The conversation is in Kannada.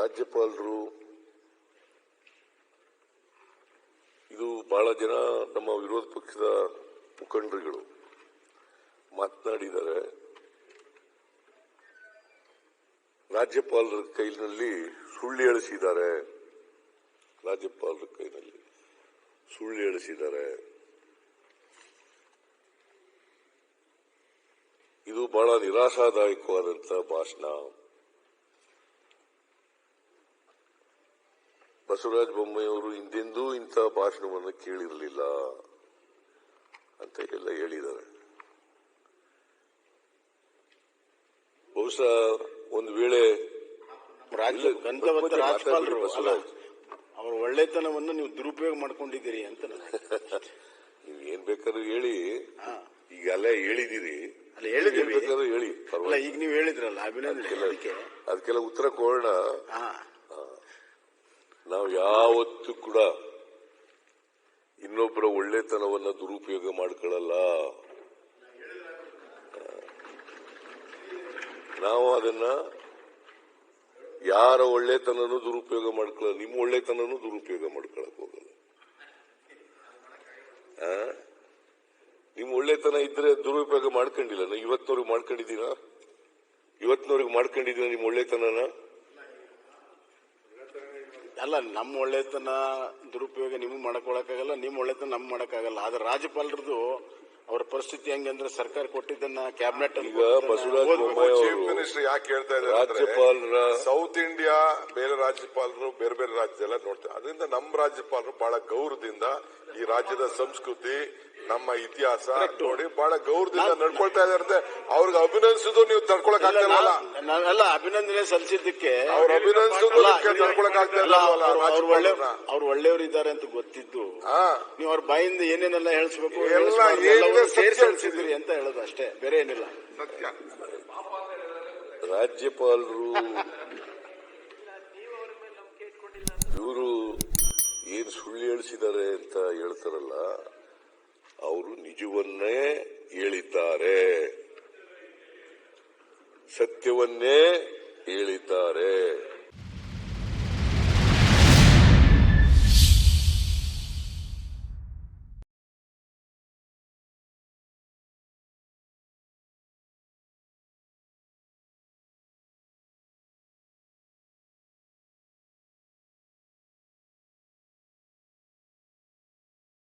ರಾಜ್ಯಪಾಲರು, ಇದು ಬಹಳ ಜನ ನಮ್ಮ ವಿರೋಧ ಪಕ್ಷದ ಮುಖಂಡರುಗಳು ಮಾತನಾಡಿದ್ದಾರೆ. ರಾಜ್ಯಪಾಲರ ಕೈನಲ್ಲಿ ಸುಳ್ಳು ಎಳಿಸಿದ್ದಾರೆ ರಾಜ್ಯಪಾಲರ ಕೈನಲ್ಲಿ ಸುಳ್ಳು ಎಳಿಸಿದ್ದಾರೆ ಇದು ಬಹಳ ನಿರಾಶಾದಾಯಕವಾದಂತಹ ಭಾಷಣ. ಬಸವರಾಜ ಬೊಮ್ಮೆಯವರು ಹಿಂದೆಂದೂ ಇಂಥ ಭಾಷಣವನ್ನು ಕೇಳಿರಲಿಲ್ಲ ಅಂತ ಎಲ್ಲ ಹೇಳಿದ್ದಾರೆ. ಬಹುಶಃ ಒಂದು ವೇಳೆ ಬಸವರಾಜ್. ಅವ್ರ ಒಳ್ಳೆತನವನ್ನು ನೀವು ದುರುಪಯೋಗ ಮಾಡ್ಕೊಂಡಿದ್ದೀರಿ ಅಂತ ನೀವು ಏನ್ ಬೇಕಾದ್ರೂ ಹೇಳಿ. ಹಾ. ಈಗ ಅಲ್ಲೇ ಹೇಳಿದಿರಿ ಹೇಳಿ ಪರವಾಗಿಲ್ಲ. ಈಗ ನೀವು ಹೇಳಿದ್ರಲ್ಲ ಅಭಿನಂದನೆ ಅದಕ್ಕೆ. ಅದಕ್ಕೆಲ್ಲ ಉತ್ತರ ಕೊಡೋಣ. ಹಾ. ನಾವು ಯಾವತ್ತೂ ಕೂಡ ಇನ್ನೊಬ್ಬರ ಒಳ್ಳೆತನವನ್ನ ದುರುಪಯೋಗ ಮಾಡ್ಕೊಳ್ಳಲ್ಲ. ನಾವು ಅದನ್ನ ಯಾರ ಒಳ್ಳೆತನೂ ದುರುಪಯೋಗ ಮಾಡ್ಕೊಳ್ಳ ನಿಮ್ಮ ಒಳ್ಳೆತನೂ ದುರುಪಯೋಗ ಮಾಡ್ಕೊಳಕ್ ಹೋಗಲ್ಲ. ನಿಮ್ಮ ನಿಮ್ ಒಳ್ಳೆತನ ಇದ್ರೆ ದುರುಪಯೋಗ ಮಾಡ್ಕೊಂಡಿಲ್ಲ. ಇವತ್ತಿನವ್ರಿಗೆ ಮಾಡ್ಕೊಂಡಿದ್ದೀನ? ಇವತ್ತಿನವ್ರಿಗೆ ಮಾಡ್ಕೊಂಡಿದ್ದೀನ ನಿಮ್ ಒಳ್ಳೆತನನ? ಅಲ್ಲ ನಮ್ಮ ಒಳ್ಳೆತನ ದುರುಪಯೋಗ ನಿಮ್ಗೆ ಮಾಡ್ಕೊಳಕ್ಕಾಗಲ್ಲ ನಿಮ್ಮ ಒಳ್ಳೆತನ ನಮ್ಗೆ ಮಾಡಕ್ಕಾಗಲ್ಲ. ಆದ್ರೆ ರಾಜ್ಯಪಾಲರದು ಅವ್ರ ಪರಿಸ್ಥಿತಿ ಹೆಂಗೆ ಅಂದ್ರೆ ಸರ್ಕಾರ ಕೊಟ್ಟಿದ್ದನ್ನ ಕ್ಯಾಬಿನೆಟ್ ಈಗ ಬಸವರಾಜ ಬೊಮ್ಮಾಯಿ ಚೀಫ್ ಅವರು ಮಿನಿಸ್ಟರ್ ಯಾಕೆ ಹೇಳ್ತಾ ಇದ್ದಾರೆ ರಾಜ್ಯಪಾಲರ ಸೌತ್ ಇಂಡಿಯಾ ಬೇರೆ ರಾಜ್ಯಪಾಲರು ಬೇರೆ ಬೇರೆ ರಾಜ್ಯದೆಲ್ಲ ನೋಡ್ತಾರೆ. ಅದರಿಂದ ನಮ್ಮ ರಾಜ್ಯಪಾಲರು ಬಹಳ ಗೌರವದಿಂದ ಈ ರಾಜ್ಯದ ಸಂಸ್ಕೃತಿ ನಮ್ಮ ಇತಿಹಾಸ ನೋಡಿ ಬಹಳ ಗೌರವದಿಂದ ನಡ್ಕೊಳ್ತಾ ಇದಾರೆ ಅಂದ್ರೆ ಅವ್ರಿಗೆ ಅಭಿನಂದಿಸೋದು ನೀವು ತಡ್ಕೊಳಕ್ ಆಗ್ತಾ ನಾವೆಲ್ಲ ಅಭಿನಂದನೆ ಸಲ್ಲಿಸಿದ್ದಕ್ಕೆ ಅವ್ರು ಅಭಿನಂದಿಸೋದು ಅಲ್ಲ, ನೀವು ತಡ್ಕೊಳಕ್ ಆಗ್ತಾ ಅಲ್ಲ, ಅವ್ರು- ಅವ್ರು ಒಳ್ಳೆ ಅವ್ರು? ಒಳ್ಳೆಯವರು ಇದ್ದಾರೆ ಅಂತ ಗೊತ್ತಿದ್ದು. ಹಾ. ನೀವು ಅವ್ರ ಬಾಯಿಂದ ಏನೇನೆಲ್ಲ ಹೇಳಿಸ್ಬೇಕು ಎಲ್ಲ ಹೇಳಿಸ್ಬಾರ್ದು, ಏನಿದೆ ಎಲ್ಲವನ್ನೂ ಸೇರಿಸಿ ಸತ್ಯ ಹೇಳಿಸಿದ್ರಿ ಅಂತ ಹೇಳೋದು ಅಷ್ಟೇ ಬೇರೆ ಏನಿಲ್ಲ. ಸತ್ಯ. ರಾಜ್ಯಪಾಲರು ಇವರು ಏನ್ ಸುಳ್ಳು ಹೇಳಿಸಿದ್ದಾರೆ ಅಂತ ಹೇಳ್ತಾರಲ್ಲ ಅವರು ನಿಜವನ್ನೇ ಹೇಳಿದ್ದಾರೆ. ಸತ್ಯವನ್ನೇ ಹೇಳಿದ್ದಾರೆ.